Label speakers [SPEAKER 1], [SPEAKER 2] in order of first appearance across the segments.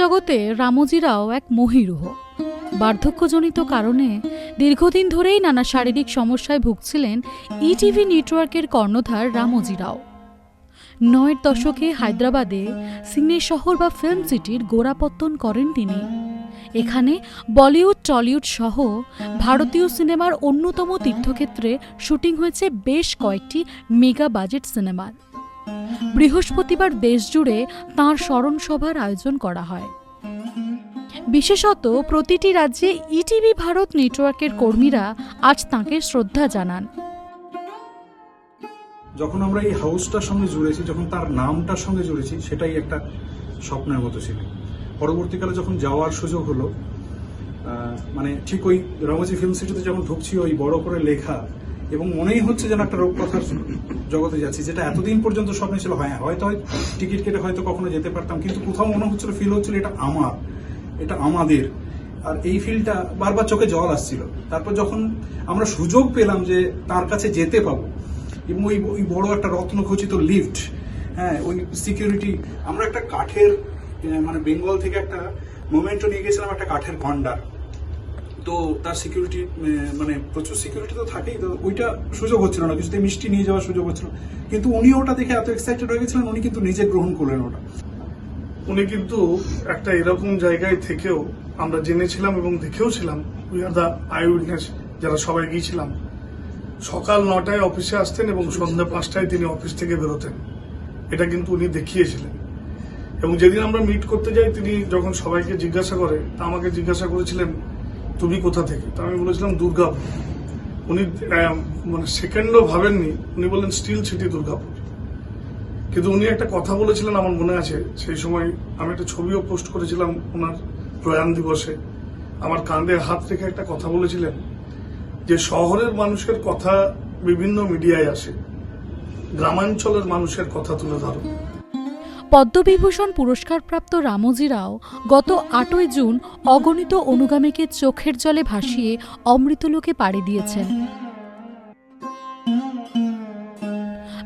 [SPEAKER 1] জগতে রামজিরাও এক মহিরুহ। বার্ধক্যজনিত কারণে দীর্ঘদিন ধরেই নানা শারীরিক সমস্যায় ভুগছিলেন ইটিভি নেটওয়ার্কের কর্ণধার রামজিরাও। নয়ের দশকে হায়দ্রাবাদে সিনে শহর বা ফিল্ম সিটির গোড়াপত্তন করেন তিনি। এখানে বলিউড, টলিউড সহ ভারতীয় সিনেমার অন্যতম তীর্থক্ষেত্রে শুটিং হয়েছে বেশ কয়েকটি মেগা বাজেট সিনেমার। বৃহস্পতিবার দেশজুড়ে তাঁর স্মরণসভার আয়োজন করা হয়। বিশেষত প্রতিটি রাজ্যে ইটিভি ভারত নেটওয়ার্কের কর্মীরা আজ তাঁকে শ্রদ্ধা জানান।
[SPEAKER 2] যখন আমরা এই হাউসটার সঙ্গে জুড়েছি, যখন তার নামটার সঙ্গে জুড়েছি, সেটাই একটা স্বপ্নের মতো ছিল। পরবর্তীকালে যখন যাওয়ার সুযোগ হলো মানে ঠিক ওই রামজি ফিল্ম সিটিতে যখন ঢুকছি, ওই বড় করে লেখা এবং মনেই হচ্ছে যেন একটা রূপকথার জগতে যাচ্ছি, যেটা এতদিন পর্যন্ত স্বপ্ন ছিল। হ্যাঁ হয়তো হয় টিকিট কেটে হয়তো কখনো যেতে পারতাম, কিন্তু কোথাও মনে হচ্ছিল ফিল হচ্ছিল এটা আমার, এটা আমাদের। আর এই ফিলটা বারবার চোখে জল আসছিল। তারপর যখন আমরা সুযোগ পেলাম যে তার কাছে যেতে পাবো, এবং ওই ওই বড় একটা রত্নখচিত লিফট হ্যাঁ ওই সিকিউরিটি আমরা একটা কাঠের মানে বেঙ্গল থেকে একটা মোমেন্টও নিয়ে গেছিলাম, একটা কাঠের ভান্ডার তো তার সিকিউরিটি মানে প্রচুর সিকিউরিটি তো থাকেই তো ওইটা সুযোগ হচ্ছিল না কিছুতে মিষ্টি নিয়ে যাওয়ার সুযোগ হচ্ছিল কিন্তু উনি ওটা দেখে এত এক্সাইটেড হয়ে গেছিলেন উনি কিন্তু নিজে গ্রহণ করলেন ওটা।
[SPEAKER 3] উনি কিন্তু একটা এরকম জায়গায় থেকেও আমরা জেনেছিলাম এবং দেখেও ছিলাম we are the eye witness যারা সবাই গিয়েছিলাম। সকাল নটায় অফিসে আসতেন এবং সন্ধ্যা পাঁচটায় তিনি অফিস থেকে বেরোতেন। এটা কিন্তু উনি দেখিয়েছিলেন। এবং যেদিন আমরা মিট করতে যাই তিনি যখন সবাইকে জিজ্ঞাসা করে তা আমাকে জিজ্ঞাসা করেছিলেন তুমি কোথা থেকে? তা আমি বলেছিলাম দুর্গাপুর উনি মানে সেকেন্ডও ভাবেননি। উনি বললেন, স্টিল সিটি দুর্গাপুর কিন্তু উনি একটা কথা বলেছিলেন, আমার মনে আছে, সেই সময় আমি একটা ছবিও পোস্ট করেছিলাম ওনার প্রয়াণ দিবসে। আমার কাঁধে হাত রেখে একটা কথা বলেছিলেন, যে শহরের মানুষের কথা বিভিন্ন মিডিয়ায় আসে, গ্রামাঞ্চলের মানুষের কথা তুলে ধরো।
[SPEAKER 1] পদ্মবিভূষণ পুরস্কারপ্রাপ্ত রামজি রাও গত আটই জুন অগণিত অনুগামীকে চোখের জলে ভাসিয়ে অমৃতলোকে পাড়ি দিয়েছেন।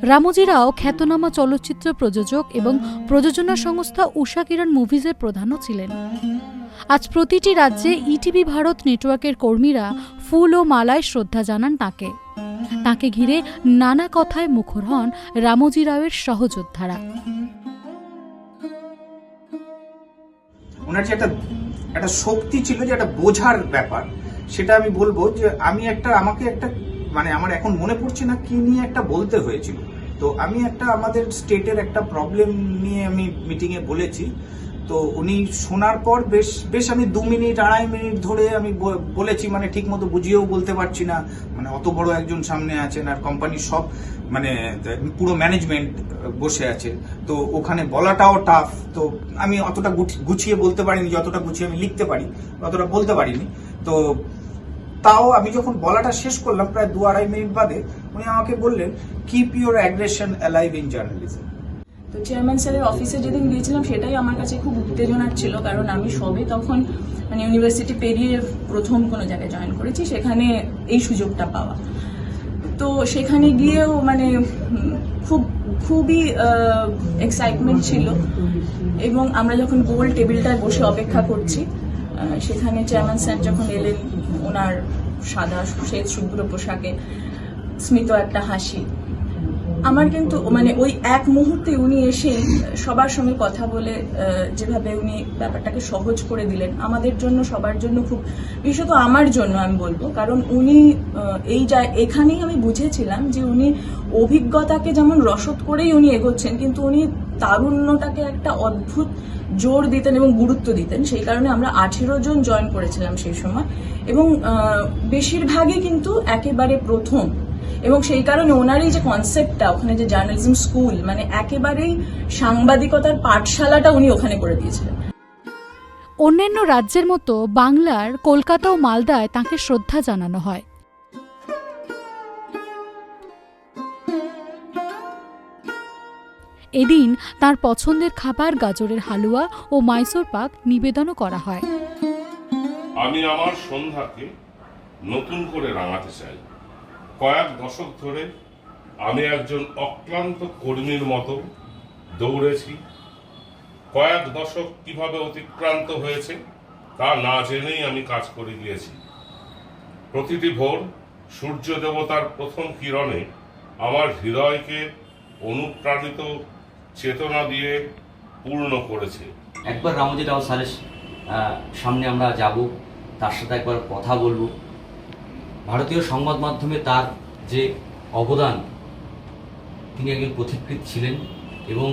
[SPEAKER 1] রামজি রাও খ্যাতনামা চলচ্চিত্র প্রযোজক এবং প্রযোজনা সংস্থা উষা কিরণ মুভিজের প্রধানও ছিলেন। আজ প্রতিটি রাজ্যে ইটিভি ভারত নেটওয়ার্কের কর্মীরা ফুল ও মালায় শ্রদ্ধা জানান তাকে। তাকে ঘিরে নানা কথায় মুখর হন রামজি রাওয়ের সহযোদ্ধারা।
[SPEAKER 4] ওনার যে একটা একটা শক্তি ছিল, যে একটা বোঝার ব্যাপার, সেটা আমি বলব যে আমি একটা, আমাকে একটা মানে আমার এখন মনে পড়ছে না কি নিয়ে একটা বলতে হয়েছিল। তো আমি একটা আমাদের স্টেটের একটা প্রবলেম নিয়ে আমি মিটিংয়ে বলেছি। তো উনি শোনার পর বেশ বেশ আমি দু মিনিট, আড়াই মিনিট ধরে আমি বলেছি মানে ঠিক মতো বুঝিয়েও বলতে পারছি না। মানে অত বড় একজন সামনে আছেন আর কোম্পানির সব মানে পুরো ম্যানেজমেন্ট বসে আছে। তো ওখানে বলাটাও টাফ তো আমি অতটা গুছিয়ে বলতে পারিনি, যতটা গুছিয়ে আমি লিখতে পারি, অতটা বলতে পারিনি। তো তাও আমি যখন বলাটা শেষ করলাম, প্রায় দু আড়াই মিনিট বাদে উনি আমাকে বললেন keep your aggression alive in journalism
[SPEAKER 5] তো চেয়ারম্যান স্যারের অফিসে যেদিন গিয়েছিলাম, সেটাই আমার কাছে খুব উত্তেজনার ছিল, কারণ আমি সবে তখন মানে ইউনিভার্সিটি পেরিয়ে প্রথম কোনো জায়গায় জয়েন করেছি, সেখানে এই সুযোগটা পাওয়া। তো সেখানে গিয়েও মানে খুব, খুবই এক্সাইটমেন্ট ছিল। এবং আমরা যখন গোল টেবিলটায় বসে অপেক্ষা করছি সেখানে চেয়ারম্যান স্যার যখন এলেন, ওনার সাদা শ্বেত শুভ্র পোশাকে স্মিত একটা হাসি। আমার কিন্তু মানে ওই এক মুহূর্তে উনি এসেই সবার সঙ্গে কথা বলে যেভাবে উনি ব্যাপারটাকে সহজ করে দিলেন, আমাদের জন্য, সবার জন্য খুব, বিশেষত আমার জন্য আমি বলব, কারণ উনি এই যা, এখানেই আমি বুঝেছিলাম যে উনি অভিজ্ঞতাকে যেমন রসদ করেই উনি এগোচ্ছেন, কিন্তু উনি তারুণ্যটাকে একটা অদ্ভুত জোর দিতেন এবং গুরুত্ব দিতেন, সেই কারণে আমরা আঠেরো জন জয়েন করেছিলাম সেই সময়, এবং বেশিরভাগই কিন্তু একেবারে প্রথম এবং সেই কারণে ওনার এই যে কনসেপ্টটা ওখানে যে জার্নালিজম স্কুল মানে একেবারেই সাংবাদিকতার পাঠশালাটা উনি ওখানে করে দিয়েছিলেন।
[SPEAKER 1] অন্যান্য রাজ্যের মতো বাংলার কলকাতা ও মালদায় তাঁকে শ্রদ্ধা জানানো হয়। এদিন তার পছন্দের খাবার গাজরের হালুয়া ও মাইসোর পাক নিবেদনও করা হয়।
[SPEAKER 6] আমি আমার সন্ধ্যাকে নতুন করে রাঙাতে চাই। কয়েক দশক ধরে আমি একজন অক্লান্ত কর্মীর মতো দৌড়েছি। কয়েক দশক কীভাবে অতিক্রান্ত হয়েছে তা না জেনেই আমি কাজ করে গিয়েছি। প্রতিটি ভোর সূর্য দেবতার প্রথম কিরণে আমার হৃদয়কে অনুপ্রাণিত চেতনা দিয়ে পূর্ণ করেছে।
[SPEAKER 7] একবার রামজি রাও স্যারের সামনে আমরা যাব, তার সাথে একবার কথা বলব। ভারতীয় সংবাদ মাধ্যমে তার যে অবদান, তিনি একজন পথিকৃৎ ছিলেন এবং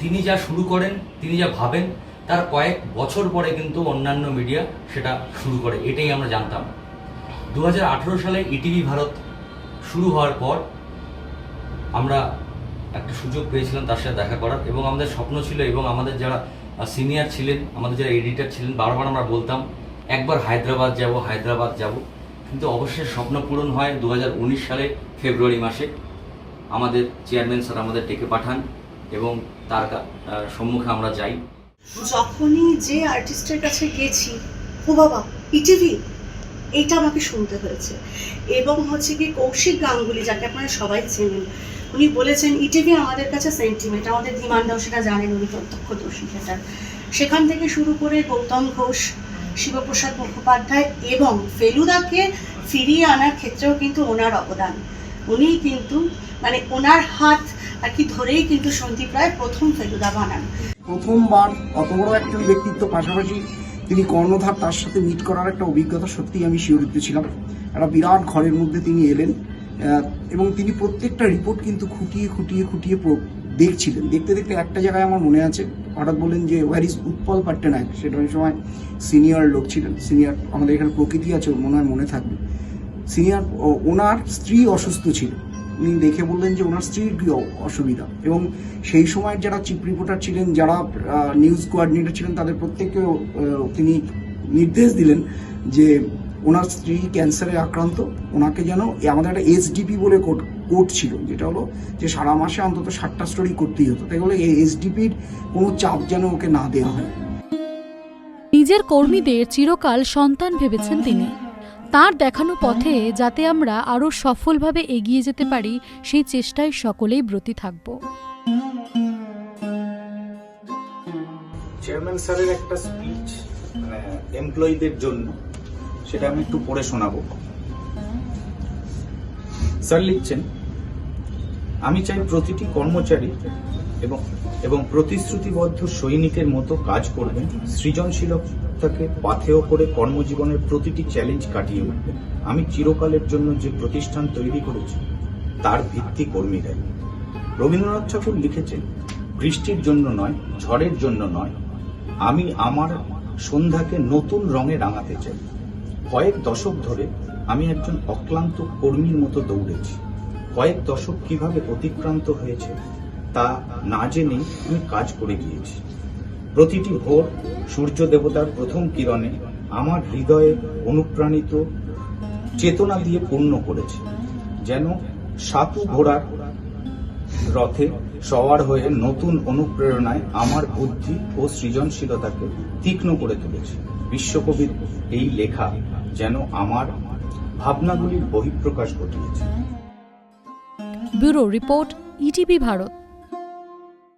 [SPEAKER 7] তিনি যা শুরু করেন, তিনি যা ভাবেন, তার কয়েক বছর পরে কিন্তু অন্যান্য মিডিয়া সেটা শুরু করে। এটাই আমরা জানতাম। দু হাজার আঠেরো সালে ইটিভি ভারত শুরু হওয়ার পর আমরা একটা সুযোগ পেয়েছিলাম তার সাথে দেখা করার এবং আমাদের স্বপ্ন ছিল এবং আমাদের যারা সিনিয়র ছিলেন, আমাদের যারা এডিটর ছিলেন, বারবার আমরা বলতাম, একবার হায়দ্রাবাদ যাব হায়দ্রাবাদ যাব। কিন্তু অবশ্যই স্বপ্ন পূরণ হয় দু সালে ফেব্রুয়ারি মাসে। আমাদের চেয়ারম্যান স্যার আমাদের ডেকে পাঠান এবং তার সম্মুখে আমরা যাই।
[SPEAKER 8] যখনই যে আর্টিস্টের কাছে গেছি, ও বাবা ইটিভি এটা আমাকে শুনতে হয়েছে। এবং হচ্ছে কি কৌশিক গাঙ্গুলি, যাকে আপনারা সবাই চেনেন, উনি বলেছেন ইটিভি আমাদের কাছে সেন্টিমেন্ট আমাদের ধীমানদাও সেটা জানেন উনি, প্রত্যক্ষদর্শী সেটা। সেখান থেকে শুরু করে গৌতম ঘোষ শিবপ্রসাদ মুখোপাধ্যায় এবং ফেলুদাকে ফিরিয়ে আনার ক্ষেত্রেও কিন্তু ওনার অবদান। উনি কিন্তু মানে ওনার হাত আর কি ধরেই কিন্তু সন্দীপ রায় প্রথম ফেলুদা বানান।
[SPEAKER 9] প্রথমবার অত বড় একজন ব্যক্তিত্ব পাশাপাশি তিনি কর্ণধার, তার সাথে মিট করার একটা অভিজ্ঞতা সত্যিই আমি শিহরিত ছিলাম। একটা বিরাট ঘরের মধ্যে তিনি এলেন এবং তিনি প্রত্যেকটা রিপোর্ট কিন্তু খুঁটিয়ে খুঁটিয়ে খুঁটিয়ে দেখছিলেন। দেখতে দেখতে একটা জায়গায় আমার মনে আছে, হঠাৎ বললেন যে ওয়ার ইজ উৎপল পাট্টনায়ক? সেটা ওই সময় সিনিয়র লোক ছিলেন সিনিয়র আমাদের এখানে প্রকৃতি আছে মনে হয় মনে থাকবে। সিনিয়র ওনার স্ত্রী অসুস্থ ছিল। উনি দেখে বললেন যে, ওনার স্ত্রীর কি অসুবিধা? এবং সেই সময়ের যারা চিফ রিপোর্টার ছিলেন, যারা নিউজ কোঅর্ডিনেটর ছিলেন, তাদের প্রত্যেককে তিনি নির্দেশ দিলেন যে, ওনার স্ত্রী ক্যান্সারে আক্রান্ত, ওনাকে যেন আমাদের একটা এসডিপি বলে কোড কোড ছিল যেটা হলো যে সারা মাসে অন্তত ষাটটা স্টোরি করতেই হতো। তাই বলে এই এসডিপির কোনো চাপ যেন ওকে না দেওয়া হয়।
[SPEAKER 1] নিজের কর্মীদের চিরকাল সন্তান ভেবেছেন তিনি। তার দেখানো পথে যাতে আমরা আরও সফলভাবে এগিয়ে যেতে পারি সেই চেষ্টায় সকলেই ব্রতী থাকব।
[SPEAKER 4] চেয়ারম্যান স্যারের একটা স্পিচ মানে এমপ্লয়ীদের জন্য সেটা আমি একটু পড়ে শোনাবো। স্যার লিখছেন, আমি চাই প্রতিটি কর্মচারী এবং এবং প্রতিশ্রুতিবদ্ধ সৈনিকের মতো কাজ করবেন, সৃজনশীলতাকে পাথেয় করে কর্মজীবনের প্রতিটি চ্যালেঞ্জ কাটিয়ে উঠবেন। আমি চিরকালের জন্য যে প্রতিষ্ঠান তৈরি করেছি, তার ভিত্তি কর্মীরাই রবীন্দ্রনাথ ঠাকুর লিখেছেন, বৃষ্টির জন্য নয়, ঝড়ের জন্য নয়। আমি আমার সন্ধ্যাকে নতুন রঙে রাঙাতে চাই। কয়েক দশক ধরে আমি একজন অক্লান্ত কর্মীর মতো দৌড়েছি। কয়েক দশক কীভাবে অতিক্রান্ত হয়েছে তা না জেনেই আমি কাজ করে গিয়েছি। প্রতিটি ভোর সূর্য দেবতার প্রথম কিরণে আমার হৃদয়ে অনুপ্রাণিত চেতনা দিয়ে পূর্ণ করেছে, যেন সাতু ঘোড়ার রথে সওয়ার হয়ে নতুন অনুপ্রেরণায় আমার বুদ্ধি ও সৃজনশীলতাকে তীক্ষ্ণ করে তুলেছে। বিশ্বকবির এই লেখা যেন আমার ভাবনাগুলির বহিঃপ্রকাশ ঘটিয়েছে।
[SPEAKER 1] Bureau report ETV Bharat.